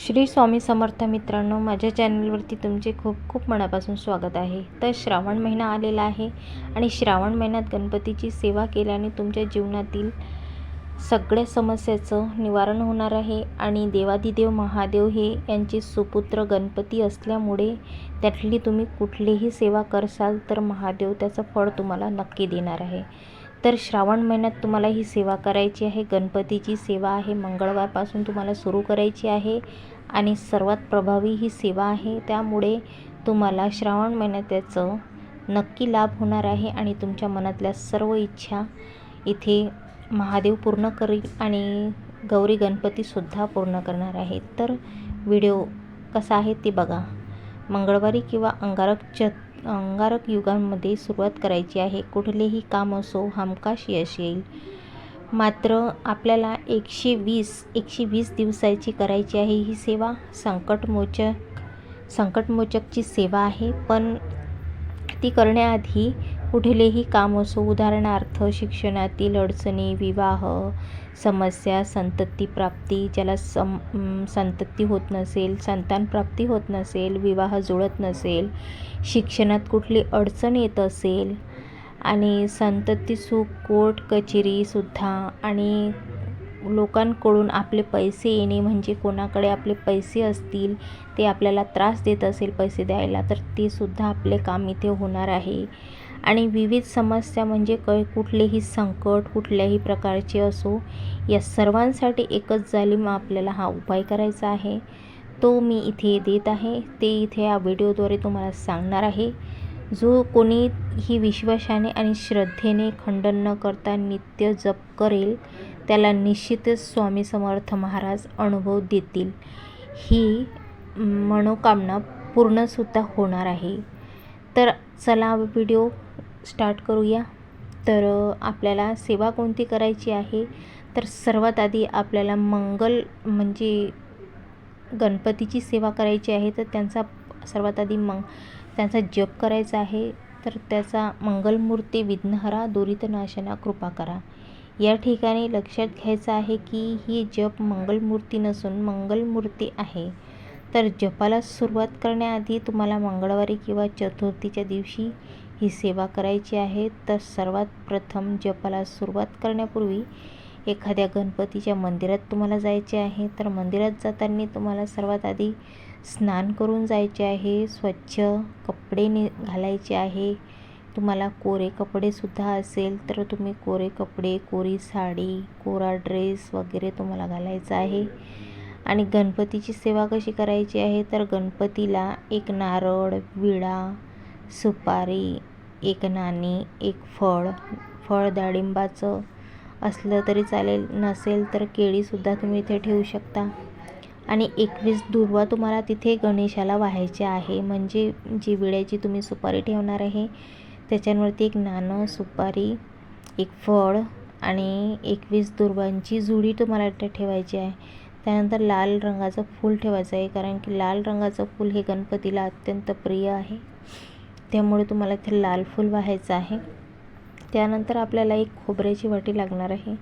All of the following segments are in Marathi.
श्री स्वामी समर्थ मित्रांनो माझ्या चॅनलवरती तुमचे खूप खूप मनापासून स्वागत आहे. तर श्रावण महिना आलेला आहे आणि श्रावण महिन्यात गणपतीची सेवा केल्याने तुमच्या जीवनातील सगळ्या समस्याचं निवारण होणार आहे आणि देवादिदेव महादेव हे यांचे सुपुत्र गणपती असल्यामुळे त्यातली तुम्ही कुठलीही सेवा करसाल तर महादेव त्याचं फळ तुम्हाला नक्की देणार आहे. तर श्रावण महिन्यात तुम्हाला ही सेवा करायची आहे. गणपतीची सेवा आहे. मंगळवारपासून तुम्हाला सुरू करायची आहे आणि सर्वात प्रभावी ही सेवा आहे. त्यामुळे तुम्हाला श्रावण महिन्यात त्याचं नक्की लाभ होणार आहे आणि तुमच्या मनातल्या सर्व इच्छा इथे महादेव पूर्ण करील आणि गौरी गणपतीसुद्धा पूर्ण करणार आहे तर व्हिडिओ कसा आहे ते बघा. मंगळवारी किंवा अंगारक च अंगारक युगांमध्ये सुरुवात करायची आहे. कुठलेही काम असो हमखास यश येईल मात्र आपल्याला एकशे वीस एकशे वीस दिवसाची करायची आहे ही सेवा संकटमोचक संकटमोचकची सेवा आहे. पण ती करण्याआधी कुठलेही काम असो उदाहरणार्थ शिक्षणातील अडचणी विवाह समस्या संतती प्राप्ती ज्याला सम संतती होत नसेल संतानप्राप्ती होत नसेल विवाह जुळत नसेल शिक्षणात कुठली अडचण येत असेल आणि संतती सुख कोर्ट कचेरीसुद्धा आणि लोकांकडून आपले पैसे येणे म्हणजे कोणाकडे आपले पैसे असतील ते आपल्याला त्रास देत असेल पैसे द्यायला तर ते सुद्धा आपले काम इथे होणार आहे. आणि विविध समस्या म्हणजे क कुठलेही संकट कुठल्याही प्रकारचे असो या सर्वांसाठी एकच जालीम आपल्याला हा उपाय करायचा आहे. तो मी इथे देत आहे. ते इथे या व्हिडिओद्वारे तुम्हाला सांगणार आहे. जो कोणी ही विश्वासाने आणि श्रद्धेने खंडन न करता नित्य जप करेल त्याला निश्चितच स्वामी समर्थ महाराज अनुभव देतील. ही मनोकामना पूर्णसुद्धा होणार आहे. तर चला व्हिडिओ स्टार्ट करूया. तर आपल्याला सेवा कोणती करायची आहे? तर सर्वात आधी आपल्याला मंगल म्हणजे गणपतीची सेवा करायची आहे तर त्यांचा सर्वात आधी मग त्यांचा जप करायचा आहे. तर त्याचा मंगलमूर्ती विघ्नहरा दुरितनाशना कृपा करा. या ठिकाणी लक्षात घ्यायचं आहे की ही जप मंगलमूर्ती नसून मंगलमूर्ती आहे. तर जपाला सुरुवात करण्याआधी तुम्हाला मंगळवारी किंवा चतुर्थीच्या दिवशी ही सेवा करायची आहे तर सर्वात प्रथम जपाला सुरुवात करण्यापूर्वी एखाद्या गणपतीच्या मंदिरात तुम्हाला जायचे आहे. तर मंदिरात जाताना तुम्हाला सर्वात आधी स्नान करून जायचे आहे स्वच्छ कपडे नि घालायचे आहे. तुम्हाला कोरे कपडेसुद्धा असेल तर तुम्ही कोरे कपडे कोरी साडी कोरा ड्रेस वगैरे तुम्हाला घालायचा आहे. आणि गणपतीची सेवा कशी करायची आहे? तर गणपतीला एक नारळ विळा सुपारी एक नाणी एक फळ. फळ डाळिंबाचं असलं तरी चालेल नसेल तर केळीसुद्धा तुम्ही इथे ठेवू शकता. आणि एकवीस दुर्वा तुम्हाला तिथे गणेशाला व्हायचे आहे. म्हणजे जी विड्याची तुम्ही सुपारी ठेवणार आहे त्याच्यावरती एक नाणं सुपारी एक फळ आणि एकवीस दुर्वांची जुडी तुम्हाला इथे ठेवायची आहे. त्यानंतर लाल रंगाचं फूल ठेवायचं आहे कारण की लाल रंगाचं फूल हे गणपतीला अत्यंत प्रिय आहे. त्यामुळे तुम्हाला इथे लाल फूल व्हायचं आहे. त्यानंतर आपल्याला एक खोबऱ्याची वाटी लागणार आहे.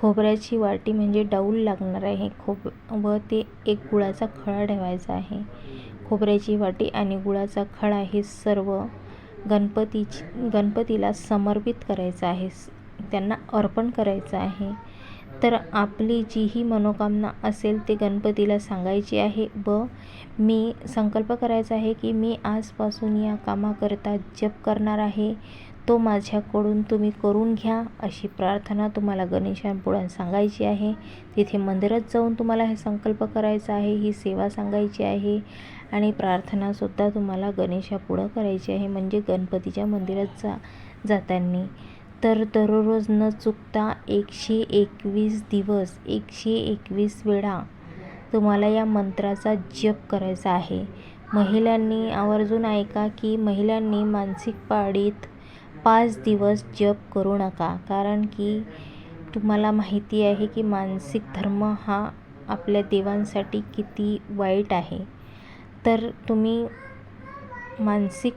खोबऱ्याची वाटी म्हणजे डाऊल लागणार आहे. खोब व ते एक गुळाचा खळा ठेवायचा आहे. खोबऱ्याची वाटी आणि गुळाचा खळा हे सर्व गणपतीची गणपतीला समर्पित करायचं आहे. त्यांना अर्पण करायचं आहे. तर आपली जी ही मनोकामना असेल ते गणपतीला सांगायची आहे. व मी संकल्प करायचा आहे की मी आजपासून या कामाकरता जप करणार आहे. तो माझ्याकडून तुम्ही करून घ्या अशी प्रार्थना तुम्हाला गणेशांपुढे सांगायची आहे. तिथे मंदिरात जाऊन तुम्हाला हे संकल्प करायचा आहे ही सेवा सांगायची आहे आणि प्रार्थनासुद्धा तुम्हाला गणेशापुढं करायची आहे. म्हणजे गणपतीच्या मंदिरात जा जाताना तर दररोज न चुकता एकशे एकवीस दिवस एकशे एकवीस वेळा तुम्हाला या मंत्राचा जप करायचा आहे. महिलांनी आवर्जून ऐका की महिलांनी मानसिक पाळीत पाच दिवस जप करू नका कारण की तुम्हाला माहिती आहे की मानसिक धर्म हा आपल्या देवांसाठी किती वाईट आहे. तर तुम्ही मानसिक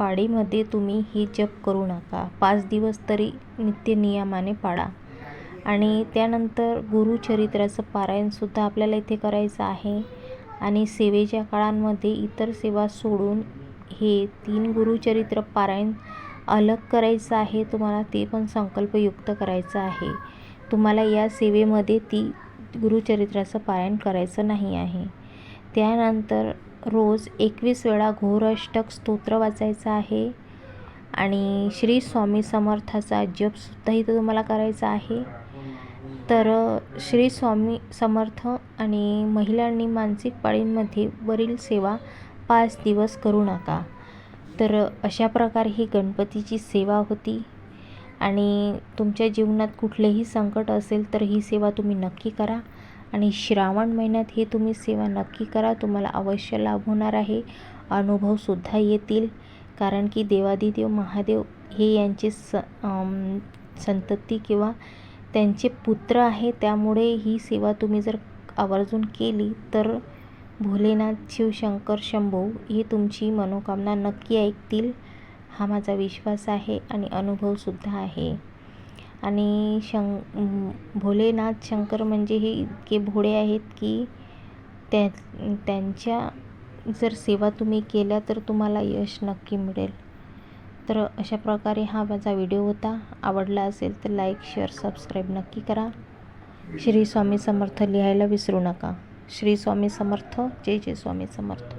पाळीमध्ये तुम्ही ही जप करू नका. पाच दिवस तरी नित्यनियमाने पाळा आणि त्यानंतर गुरुचरित्राचं पारायणसुद्धा आपल्याला इथे करायचं आहे. आणि सेवेच्या काळांमध्ये इतर सेवा सोडून हे तीन गुरुचरित्र पारायण अलग करायचं आहे तुम्हाला ते पण संकल्पयुक्त करायचं आहे. तुम्हाला या सेवेमध्ये ती गुरुचरित्राचं पारायण करायचं नाही आहे. त्यानंतर रोज एकवीस वेळा घोरअष्टक स्तोत्र वाचायचं आहे आणि श्री स्वामी समर्थाचा जपसुद्धा इथं तुम्हाला करायचा आहे. तर श्री स्वामी समर्थ आणि महिलांनी मानसिक पाळींमध्ये वरील सेवा पाच दिवस करू नका. तर अशा प्रकारे ही गणपतीची सेवा होती आणि तुमच्या जीवनात कुठलेही संकट असेल तर ही सेवा तुम्ही नक्की करा. आणि श्रावण महिन्यात हे तुम्ही सेवा नक्की करा. तुम्हाला अवश्य लाभ होणार आहे. अनुभवसुद्धा येतील. कारण की देवादिदेव महादेव हे यांचे स संतती किंवा त्यांचे पुत्र आहे. त्यामुळे ही सेवा तुम्ही जर आवर्जून केली तर भोलेनाथ शिवशंकर शंभू ही तुमची मनोकामना नक्की ऐकतील. हा माझा विश्वास आहे आणि अनुभवसुद्धा आहे. आणि शं भोलेनाथ शंकर म्हणजे हे इतके भोळे आहेत की त्या त्यांच्या जर सेवा तुम्ही केल्या तर तुम्हाला यश नक्की मिळेल. तर अशा प्रकारे हा माझा व्हिडिओ होता. आवडला असेल तर लाईक शेअर सबस्क्राईब नक्की करा. श्री स्वामी समर्थ लिहायला विसरू नका. श्री स्वामी समर्थ जय जय स्वामी समर्थ.